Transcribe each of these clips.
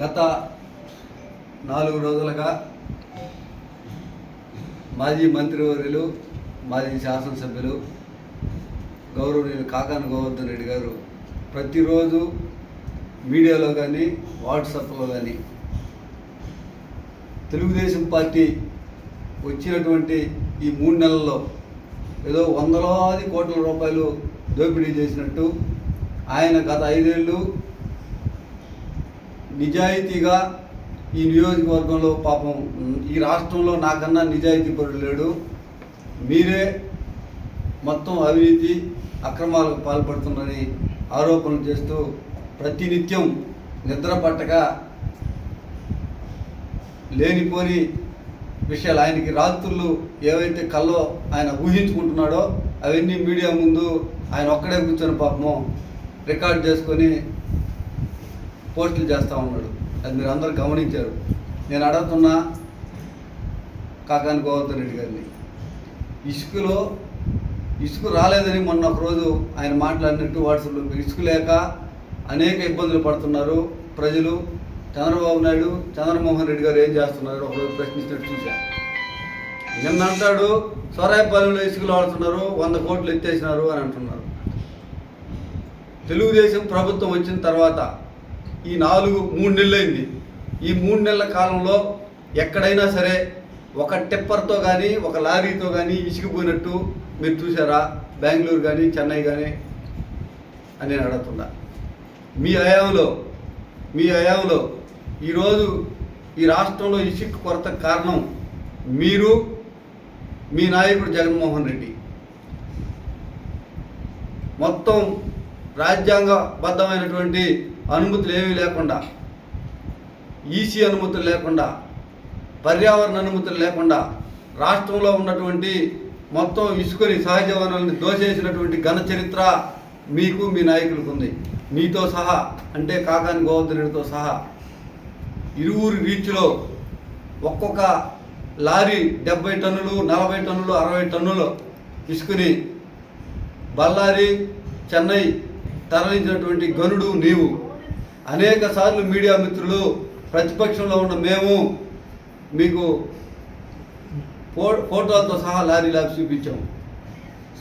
గత నాలుగు రోజులుగా మాజీ మంత్రివర్యులు మాజీ శాసనసభ్యులు గౌరవనీయులు కాకాన గోవర్ధన్ రెడ్డి గారు ప్రతిరోజు మీడియాలో కానీ వాట్సాప్లో కానీ తెలుగుదేశం పార్టీ వచ్చినటువంటి ఈ మూడు నెలల్లో ఏదో వందలాది కోట్ల రూపాయలు దోపిడీ చేసినట్టు ఆయన గత ఐదేళ్ళు నిజాయితీగా ఈ నియోజకవర్గంలో పాపం ఈ రాష్ట్రంలో నాకన్నా నిజాయితీ పరుడు లేడు. మీరే మొత్తం అవినీతి అక్రమాలకు పాల్పడుతున్నారని ఆరోపణలు చేస్తూ ప్రతినిత్యం నిద్ర పట్టక లేనిపోని విషయాలు ఆయనకి రాత్రులు ఏవైతే కల్లో ఆయన ఊహించుకుంటున్నాడో అవన్నీ మీడియా ముందు ఆయన ఒక్కడే కూర్చొని పాపము రికార్డ్ చేసుకొని పోస్టులు చేస్తూ ఉన్నాడు. అది మీరు అందరూ గమనించారు. నేను అడుగుతున్నా కాకాని గోవర్ధన్ రెడ్డి గారిని. ఇసుకలో ఇసుక రాలేదని మొన్న ఒక రోజు ఆయన మాట్లాడినట్టు వాట్సాప్లో ఇసుక లేక అనేక ఇబ్బందులు పడుతున్నారు ప్రజలు. చంద్రబాబు నాయుడు చంద్రమోహన్ రెడ్డి గారు ఏం చేస్తున్నారు? ఒకరోజు ప్రశ్నించినట్టు చూశా. నిన్న అంటాడు సొరాయిపాలెంలో ఇసుకలు ఆడుతున్నారు వంద కోట్లు ఎత్తేసినారు అని అంటున్నారు. తెలుగుదేశం ప్రభుత్వం వచ్చిన తర్వాత ఈ నాలుగు మూడు నెలలైంది. ఈ మూడు నెలల కాలంలో ఎక్కడైనా సరే ఒక టిప్పర్తో కానీ ఒక లారీతో కానీ ఇసుకుపోయినట్టు మీరు చూసారా బెంగళూరు కానీ చెన్నై కానీ అని నేను అడుగుతున్నా. మీ హయాంలో మీ హయాంలో ఈరోజు ఈ రాష్ట్రంలో ఇసుక కొరత కారణం మీరు మీ నాయకుడు జగన్మోహన్ రెడ్డి. మొత్తం రాజ్యాంగబద్ధమైనటువంటి అనుమతులు ఏమీ లేకుండా ఈసీ అనుమతులు లేకుండా పర్యావరణ అనుమతులు లేకుండా రాష్ట్రంలో ఉన్నటువంటి మొత్తం ఇసుకొని సహజ వనరుల్ని దోచేసినటువంటి ఘన చరిత్ర మీకు మీ నాయకులకు ఉంది. మీతో సహా అంటే కాకాని గోవర్ధనుడితో సహా ఇరువురు రీచ్లో ఒక్కొక్క లారీ డెబ్బై టన్నులు నలభై టన్నులు అరవై టన్నులు ఇసుకుని బళ్ళారి చెన్నై తరలించినటువంటి గనుడు నీవు. అనేక సార్లు మీడియా మిత్రులు ప్రతిపక్షంలో ఉన్న మేము మీకు ఫో ఫోటోలతో సహా లారీ ల్యాబ్ చూపించాము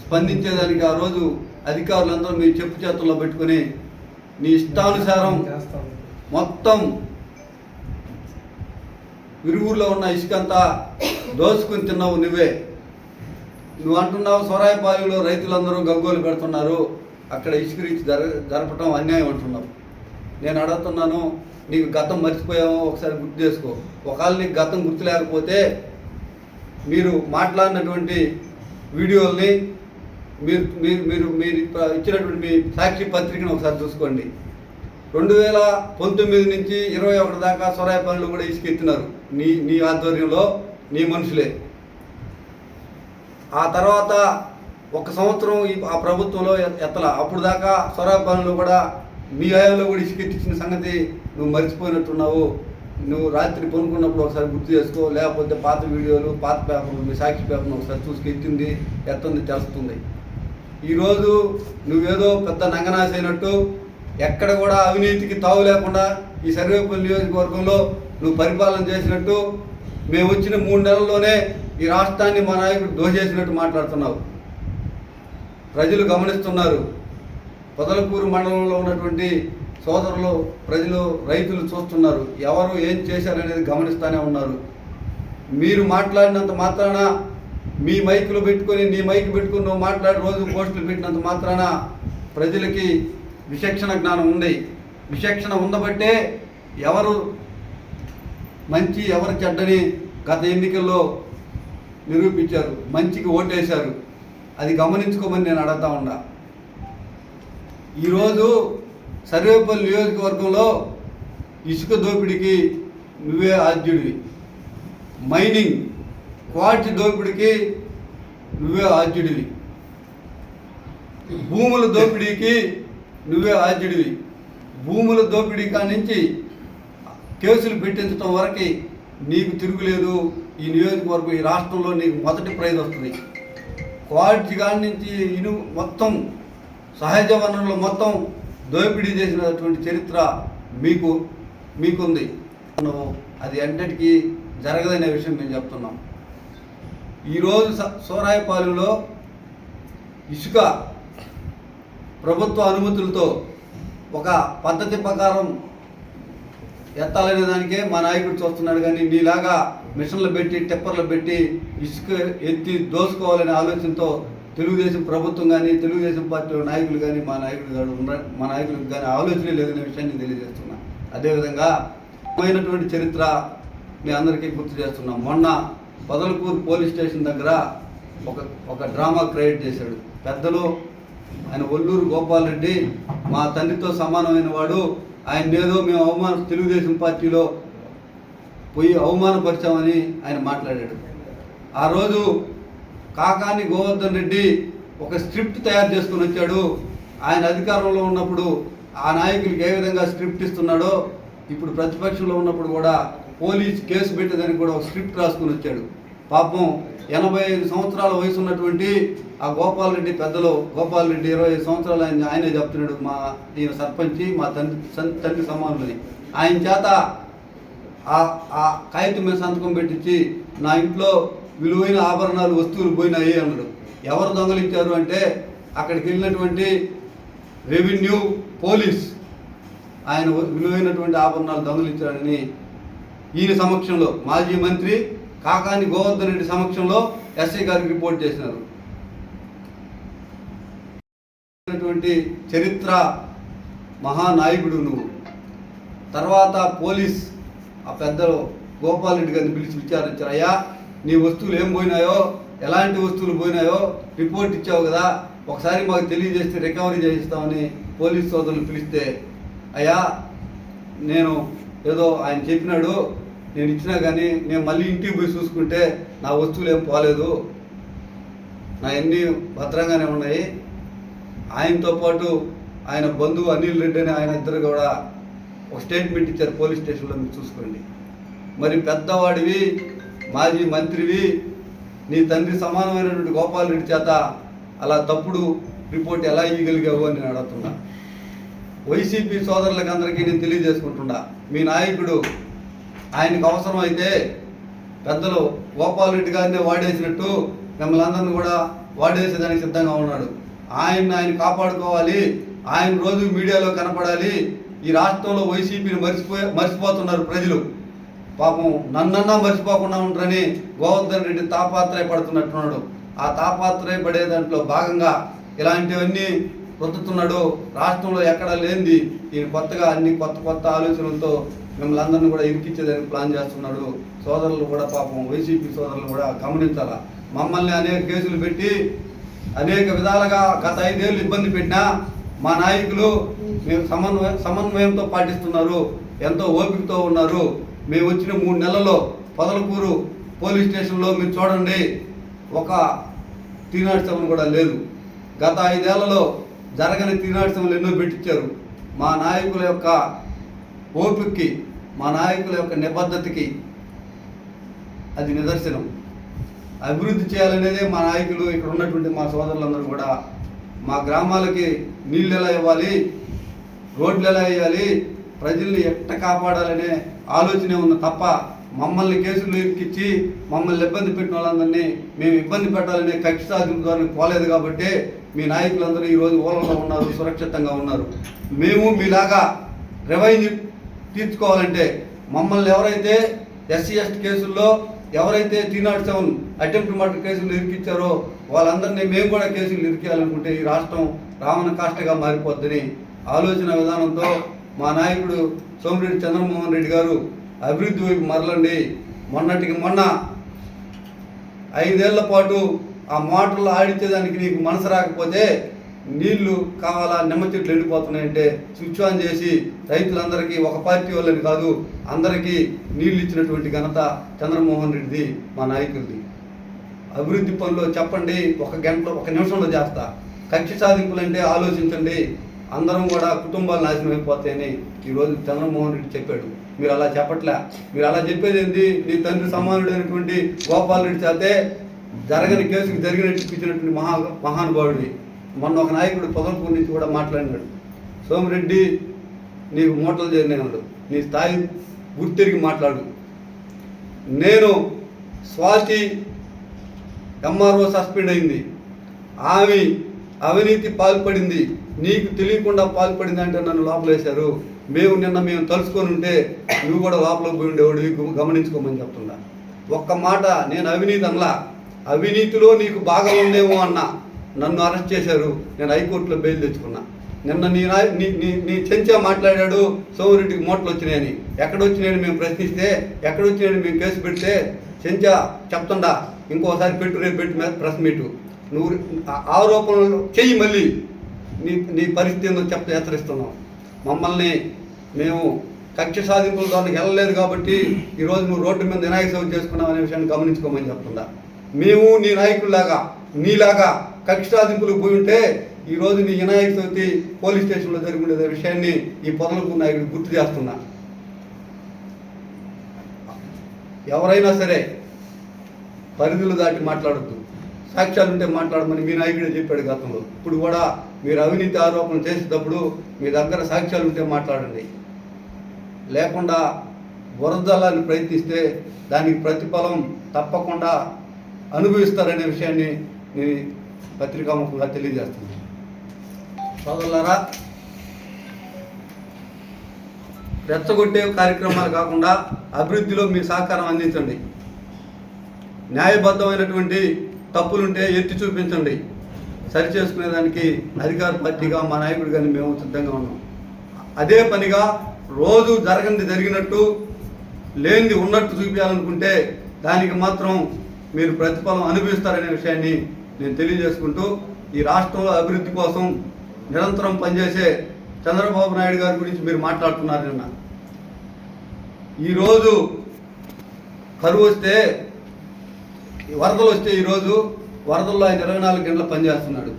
స్పందించేదానికి ఆ రోజు అధికారులందరూ మీ చెప్పు చేతుల్లో పెట్టుకొని నీ ఇష్టానుసారం మొత్తం విరుగురులో ఉన్న ఇసుకంతా దోచుకుని తిన్నావు నువ్వే. నువ్వు అంటున్నావు సొరాయపాలెంలో రైతులందరూ గగ్గోలు పెడుతున్నారు. అక్కడ ఇసుక జర జరపటం అన్యాయం అంటున్నాం. నేను అడుగుతున్నాను నీకు గతం మర్చిపోయామో ఒకసారి గుర్తు చేసుకో. ఒకవేళ నీకు గతం గుర్తు లేకపోతే మీరు మాట్లాడినటువంటి వీడియోల్ని మీరు మీరు మీరు మీరు ఇచ్చినటువంటి మీ సాక్షి పత్రికను ఒకసారి చూసుకోండి. రెండు వేల పంతొమ్మిది నుంచి ఇరవై ఒకటి దాకా సొరాయి పనులు కూడా ఇసుకెత్తినారు నీ నీ ఆధ్వర్యంలో నీ మనుషులే. ఆ తర్వాత ఒక సంవత్సరం ఆ ప్రభుత్వంలో ఎత్తల. అప్పుడు దాకా సొరాయి కూడా మీ హయాంలో కూడా ఇసుకెట్టించిన సంగతి నువ్వు మర్చిపోయినట్టున్నావు. నువ్వు రాత్రి పనుకున్నప్పుడు ఒకసారి గుర్తు చేసుకో. లేకపోతే పాత వీడియోలు పాత పేపర్లు మీ సాక్షి పేపర్ను ఒకసారి చూసి ఎత్తింది ఎత్తుంది తెలుస్తుంది. ఈరోజు నువ్వేదో పెద్ద నంగనాశైనట్టు ఎక్కడ కూడా అవినీతికి తావు లేకుండా ఈ సర్వేపల్లి నియోజకవర్గంలో నువ్వు పరిపాలన చేసినట్టు మేము వచ్చిన మూడు నెలల్లోనే ఈ రాష్ట్రాన్ని మా నాయకుడు దోచేసినట్టు మాట్లాడుతున్నావు. ప్రజలు గమనిస్తున్నారు. పొదలకూరు మండలంలో ఉన్నటువంటి సోదరులు ప్రజలు రైతులు చూస్తున్నారు. ఎవరు ఏం చేశారనేది గమనిస్తూనే ఉన్నారు. మీరు మాట్లాడినంత మాత్రాన మీ మైకులు పెట్టుకొని నీ మైక్ పెట్టుకుని నువ్వు మాట్లాడి రోజు పోస్టులు పెట్టినంత మాత్రాన ప్రజలకి విచక్షణ జ్ఞానం ఉంది. విచక్షణ ఉండబట్టే ఎవరు మంచి ఎవరు చెడ్డని గత ఎన్నికల్లో నిరూపించారు. మంచికి ఓటేశారు. అది గమనించుకోమని నేను అడుగుతా ఉన్నా. ఈరోజు సర్వేపల్లి నియోజకవర్గంలో ఇసుక దోపిడీకి నువ్వే ఆద్యుడివి. మైనింగ్ క్వార్ట్జ్ దోపిడీకి నువ్వే ఆద్యుడివి. భూముల దోపిడీకి నువ్వే ఆద్యుడివి. భూముల దోపిడీ కానించి కేసులు పెట్టించడం వరకు నీకు తిరుగులేదు ఈ నియోజకవర్గం ఈ రాష్ట్రంలో నీకు మొదటి ప్రైజ్ వస్తుంది. క్వాలిటీ కాడి నుంచి ఇను మొత్తం సహజ వనరులు మొత్తం దోపిడీ చేసినటువంటి చరిత్ర మీకు మీకుంది. అది ఎంతటికీ జరగదనే విషయం మేము చెప్తున్నాం. ఈరోజు స- సోరాయపాలెంలో ఇసుక ప్రభుత్వ అనుమతులతో ఒక పద్ధతి ప్రకారం ఎత్తాలనే దానికే మా నాయకుడు చూస్తున్నాడు. కానీ నీలాగా మిషన్లు పెట్టి టెప్పర్లు పెట్టి ఇసుక ఎత్తి దోసుకోవాలనే ఆలోచనతో తెలుగుదేశం ప్రభుత్వం కానీ తెలుగుదేశం పార్టీ నాయకులు కానీ మా నాయకులు కానీ ఉన్న- మా నాయకులకు కానీ ఆలోచనే లేదనే విషయాన్ని తెలియజేస్తున్నా. అదేవిధంగా ముఖ్యమైనటువంటి చరిత్ర మీ అందరికీ గుర్తు చేస్తున్నాం. మొన్న పొదలకూరు పోలీస్ స్టేషన్ దగ్గర ఒక ఒక డ్రామా క్రియేట్ చేశాడు. పెద్దలు ఆయన ఒల్లూరు గోపాల్ రెడ్డి మా తండ్రితో సమానమైన వాడు. ఆయన ఏదో మేము అవమాన తెలుగుదేశం పార్టీలో పోయి అవమానపరిచామని ఆయన మాట్లాడాడు. ఆ రోజు కాకాని గోవర్ధన్ రెడ్డి ఒక స్క్రిప్ట్ తయారు చేసుకొని వచ్చాడు. ఆయన అధికారంలో ఉన్నప్పుడు ఆ నాయకులకి ఏ విధంగా స్క్రిప్ట్ ఇస్తున్నాడో ఇప్పుడు ప్రతిపక్షంలో ఉన్నప్పుడు కూడా పోలీస్ కేసు పెట్టదని కూడా ఒక స్క్రిప్ట్ రాసుకుని వచ్చాడు. పాపం ఎనభై ఐదు సంవత్సరాల వయసు ఉన్నటువంటి ఆ గోపాల్ రెడ్డి పెద్దలు గోపాల్ రెడ్డి ఇరవై ఐదు సంవత్సరాలు ఆయన ఆయనే చెప్తున్నాడు మా ఈయన సర్పంచి మా తండ్రి తండ్రి సమానులని. ఆయన చేత ఆ ఆ కాగితం మీద సంతకం పెట్టించి నా ఇంట్లో విలువైన ఆభరణాలు వస్తువులు పోయినాయి అన్నాడు. ఎవరు దొంగలించారు అంటే అక్కడికి వెళ్ళినటువంటి రెవెన్యూ పోలీస్ ఆయన విలువైనటువంటి ఆభరణాలు దొంగలించాడని ఈయన సమక్షంలో మాజీ మంత్రి కాకాని గోవర్ధన్ రెడ్డి సమక్షంలో ఎస్ఐ గారికి రిపోర్ట్ చేసినారు. చరిత్ర మహానాయకుడు నువ్వు. తర్వాత పోలీస్ ఆ పెద్దలు గోపాల్ రెడ్డి గారిని పిలిచి విచారించారు. అయ్యా నీ వస్తువులు ఏం పోయినాయో ఎలాంటి వస్తువులు పోయినాయో రిపోర్ట్ ఇచ్చావు కదా ఒకసారి మాకు తెలియజేస్తే రికవరీ చేయిస్తామని పోలీస్ సోదరులు పిలిస్తే అయ్యా నేను ఏదో ఆయన చెప్పినాడు నేను ఇచ్చినా కానీ నేను మళ్ళీ ఇంటికి పోయి చూసుకుంటే నా వస్తువులు ఏం పోలేదు. నా అన్నీ భద్రంగానే ఉన్నాయి. ఆయనతో పాటు ఆయన బంధువు అనిల్ రెడ్డి అని ఆయన ఇద్దరు కూడా ఒక స్టేట్మెంట్ ఇచ్చారు పోలీస్ స్టేషన్లో మీరు చూసుకోండి. మరి పెద్దవాడివి మాజీ మంత్రివి నీ తండ్రి సమానమైనటువంటి గోపాల్ రెడ్డి చేత అలా తప్పుడు రిపోర్ట్ ఎలా ఇవ్వగలిగావు అని నేను అడుగుతున్నా. వైసీపీ సోదరులకు అందరికీ నేను తెలియజేసుకుంటున్నా. మీ నాయకుడు ఆయనకు అవసరం అయితే పెద్దలు గోపాల్ రెడ్డి గారిని వాడేసినట్టు మిమ్మల్ని అందరిని కూడా వాడేసేదానికి సిద్ధంగా ఉన్నాడు. ఆయన ఆయన కాపాడుకోవాలి. ఆయన రోజు మీడియాలో కనపడాలి. ఈ రాష్ట్రంలో వైసీపీని మర్చిపోయి మర్చిపోతున్నారు ప్రజలు. పాపం నన్నన్నా మర్చిపోకుండా ఉంటారని గోవర్ధన్ రెడ్డి తాపాత్రయపడుతున్నట్టున్నాడు. ఆ తాపాత్రయపడే దాంట్లో భాగంగా ఇలాంటివన్నీ రుద్దుతున్నాడు. రాష్ట్రంలో ఎక్కడ లేనిది ఈయన కొత్తగా అన్ని కొత్త కొత్త ఆలోచనలతో మిమ్మల్ని అందరిని కూడా ఇరికిచ్చేదానికి ప్లాన్ చేస్తున్నాడు. సోదరులు కూడా పాపం వైసీపీ సోదరులు కూడా గమనించాల? మమ్మల్ని అనేక కేసులు పెట్టి అనేక విధాలుగా గత ఐదేళ్ళు ఇబ్బంది పెట్టినా మా నాయకులు మీరు సమన్వయ సమన్వయంతో పాటిస్తున్నారు ఎంతో ఓపికతో ఉన్నారు. మేము వచ్చిన మూడు నెలల్లో పొదలకూరు పోలీస్ స్టేషన్లో మీరు చూడండి ఒక తీనాడ్సవం కూడా లేదు. గత ఐదేళ్ళలో జరగని తీనాడ్సములు ఎన్నో పెట్టించారు మా నాయకుల యొక్క ఓపికకి మా నాయకుల యొక్క నిబద్ధతకి అది నిదర్శనం. అభివృద్ధి చేయాలనేదే మా నాయకులు ఇక్కడ ఉన్నటువంటి మా సోదరులందరూ కూడా మా గ్రామాలకి నీళ్ళు ఎలా ఇవ్వాలి? రోడ్లు ఎలా వేయాలి. ప్రజల్ని ఎట్ట కాపాడాలనే ఆలోచనే ఉంది తప్ప మమ్మల్ని కేసులు ఇరికిచ్చి మమ్మల్ని ఇబ్బంది పెట్టిన వాళ్ళందరినీ మేము ఇబ్బంది పెట్టాలనే కక్ష సాధింపు ద్వారా పోలేదు కాబట్టి మీ నాయకులందరూ ఈరోజు ఊళ్ళలో ఉన్నారు సురక్షితంగా ఉన్నారు. మేము మీలాగా రెవెన్యూ తీర్చుకోవాలంటే మమ్మల్ని ఎవరైతే ఎస్సీ ఎస్టీ కేసుల్లో ఎవరైతే three not seven attempt murder కేసులు ఇరికిచ్చారో వాళ్ళందరినీ మేము కూడా కేసులు ఇరికేయాలనుకుంటే ఈ రాష్ట్రం రావణ కాష్టగా మారిపోద్దని ఆలోచన విధానంతో మా నాయకుడు సోమిరెడ్డి చంద్రమోహన్ రెడ్డి గారు అభివృద్ధి వైపు మరలండి. మొన్నటికి మొన్న ఐదేళ్ళ పాటు ఆ మోటార్లు ఆడించేదానికి నీకు మనసు రాకపోతే నీళ్ళు కావాలా నిమ్మ చెట్లు ఎండిపోతున్నాయంటే స్విచ్ ఆన్ చేసి రైతులందరికీ ఒక పార్టీ వాళ్ళని కాదు అందరికీ నీళ్ళు ఇచ్చినటువంటి ఘనత చంద్రమోహన్ రెడ్డిది మా నాయకుడిది. అభివృద్ధి పనులు చెప్పండి ఒక గంటలో ఒక నిమిషంలో చేస్తా. కక్ష సాధింపులంటే ఆలోచించండి. అందరం కూడా కుటుంబాలు నాశనం అయిపోతాయని ఈరోజు చంద్రమోహన్ రెడ్డి చెప్పాడు. మీరు అలా చెప్పట్లే? మీరు అలా చెప్పేది ఏంటి నీ తండ్రి సమానుడైనటువంటి గోపాల్ రెడ్డి చేతే జరగని కేసుకు జరిగినట్టు ఇచ్చినటువంటి మహా మహానుభావుడివి. మొన్న ఒక నాయకుడు పొదలపూర్ నుంచి కూడా మాట్లాడినాడు. సోమిరెడ్డి నీకు మూటలు చేరినాడు నీ స్థాయి గుర్తిరిగి మాట్లాడు. నేను స్వాతి ఎంఆర్ఓ సస్పెండ్ అయింది. ఆమె అవినీతి పాల్పడింది. నీకు తెలియకుండా పాల్పడింది అంటే నన్ను లోపలేశారు. మేము నిన్న మేము తలుసుకొని ఉంటే నువ్వు కూడా లోపల పోయి ఉండేవాడివి. నీకు గమనించుకోమని చెప్తున్నా. ఒక్క మాట నేను అవినీతి అనలా. అవినీతిలో నీకు బాగా ఉందేమో అన్న. నన్ను అరెస్ట్ చేశారు. నేను హైకోర్టులో బెయిల్ తెచ్చుకున్నా. నిన్న నీ నీ నీ నీ చెంచా మాట్లాడాడు. సోమిరెడ్డికి మూటలు వచ్చినాయని. ఎక్కడ వచ్చినాయని మేము ప్రశ్నిస్తే ఎక్కడ వచ్చినాయని మేము కేసు పెడితే చెంచా చెప్తుండా. ఇంకోసారి పెట్టు రేపు పెట్టు మీద ప్రెస్ మీటు. నువ్వు ఆ- ఆరోపణలు చెయ్యి మళ్ళీ. నీ నీ పరిస్థితి ఏందో చెప్తే హెచ్చరిస్తున్నాం. మమ్మల్ని మేము కక్ష సాధింపుల దానికి వెళ్ళలేదు కాబట్టి ఈరోజు నువ్వు రోడ్డు మీద వినాయక చవితి చేసుకున్నావు అనే విషయాన్ని గమనించుకోమని చెప్తుందా మేము నీ నాయకుల్లాగా నీలాగా కక్ష సాధింపులకు పోయి ఉంటే ఈరోజు నీ వినాయక చవితి పోలీస్ స్టేషన్లో జరిగి ఉండే విషయాన్ని ఈ పొదలకు నాయకుడు గుర్తు చేస్తున్నా. ఎవరైనా సరే పరిధులు దాటి మాట్లాడద్దు. సాక్ష్యాలు ఉంటే మాట్లాడమని మీ నాయకుడే చెప్పాడు గతంలో. ఇప్పుడు కూడా మీరు అవినీతి ఆరోపణ చేసేటప్పుడు మీ దగ్గర సాక్ష్యాలు ఉంటే మాట్లాడండి. లేకుండా వరదలని ప్రయత్నిస్తే దానికి ప్రతిఫలం తప్పకుండా అనుభవిస్తారనే విషయాన్ని నేను పత్రికాముఖంగా తెలియజేస్తున్నాను. సోదరులారా రెచ్చగొట్టే కార్యక్రమాలు కాకుండా అభివృద్ధిలో మీ సహకారం అందించండి. న్యాయబద్ధమైనటువంటి తప్పులుంటే ఎత్తి చూపించండి. సరి చేసుకునేదానికి అధికార పార్టీగా మా నాయకుడు కానీ మేము సిద్ధంగా ఉన్నాం. అదే పనిగా రోజు జరగంది జరిగినట్టు లేనిది ఉన్నట్టు చూపించాలనుకుంటే దానికి మాత్రం మీరు ప్రతిఫలం అనుభవిస్తారనే విషయాన్ని నేను తెలియజేసుకుంటూ ఈ రాష్ట్రంలో అభివృద్ధి కోసం నిరంతరం పనిచేసే చంద్రబాబు నాయుడు గారి గురించి మీరు మాట్లాడుతున్నారు నిన్న ఈరోజు కరువు వస్తే ఈ వరదలు వస్తే ఈరోజు వరదల్లో ఆయన ఇరవై నాలుగు గంటలు పనిచేస్తున్నాడు.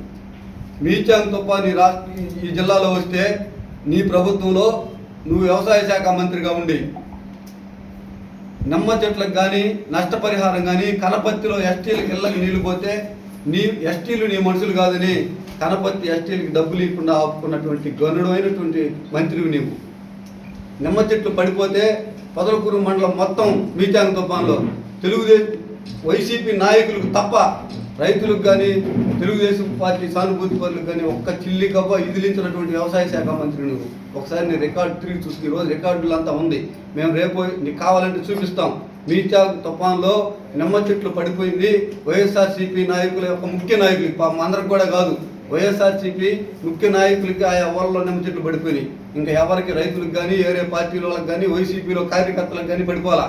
మీచాంగ్ తుఫాన్ ఈ రాష్ట్ర ఈ- జిల్లాలో వస్తే నీ ప్రభుత్వంలో నువ్వు వ్యవసాయ శాఖ మంత్రిగా ఉండి నిమ్మ చెట్లకు కానీ నష్టపరిహారం కానీ కనపత్తిలో ఎస్టీలకు ఇళ్ళకి నీళ్ళు పోతే నీ ఎస్టీలు నీ మనుషులు కాదని కనపత్తి ఎస్టీలకి డబ్బులు ఇవ్వకుండా ఆపుకున్నటువంటి గనుడమైనటువంటి మంత్రివి నీవు. నిమ్మ చెట్లు పడిపోతే పొదలకూరు మండలం మొత్తం మీచాంగ్ తుఫాన్లో తెలుగుదేశం వైసీపీ నాయకులకు తప్ప రైతులకు కానీ తెలుగుదేశం పార్టీ సానుభూతి పరులకు కానీ ఒక్క చిల్లి కవ్వ ఇదిలించినటువంటి వ్యవసాయ శాఖ మంత్రి నువ్వు. ఒకసారి నీ రికార్డు తిరిగి చూసి ఈరోజు రికార్డులు అంతా ఉంది. మేము రేపు నీకు కావాలంటే చూపిస్తాం. మీచా తుఫాన్లో నిమ్మ చెట్లు పడిపోయింది. వైఎస్ఆర్సీపీ నాయకుల యొక్క ముఖ్య నాయకులు పాపం అందరికి కూడా కాదు. వైఎస్ఆర్సీపీ ముఖ్య నాయకులకి ఆయా ఊళ్ళలో నిమ్మ చెట్లు పడిపోయినాయి. ఇంకా ఎవరికి రైతులకు కానీ వేరే పార్టీల వాళ్ళకి కానీ వైసీపీలో కార్యకర్తలకు కానీ పడిపోవాలా?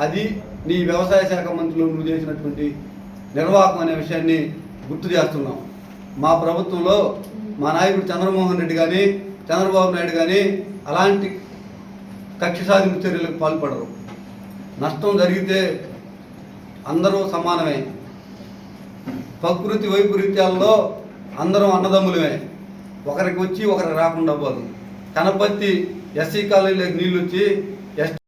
అది నీ వ్యవసాయ శాఖ మంత్రులు నువ్వు చేసినటువంటి నిర్వాహకం అనే విషయాన్ని గుర్తు చేస్తున్నాం. మా ప్రభుత్వంలో మా నాయకుడు చంద్రమోహన్ రెడ్డి కానీ చంద్రబాబు నాయుడు కానీ అలాంటి కక్ష సాధింపు చర్యలకు పాల్పడరు. నష్టం జరిగితే అందరూ సమానమే. ప్రకృతి వైపరీత్యాల్లో అందరం అన్నదమ్ములమే. ఒకరికి వచ్చి ఒకరికి రాకుండా పోదు. కనపత్తి ఎస్సీ కాలనీలోకి నీళ్ళు వచ్చి ఎస్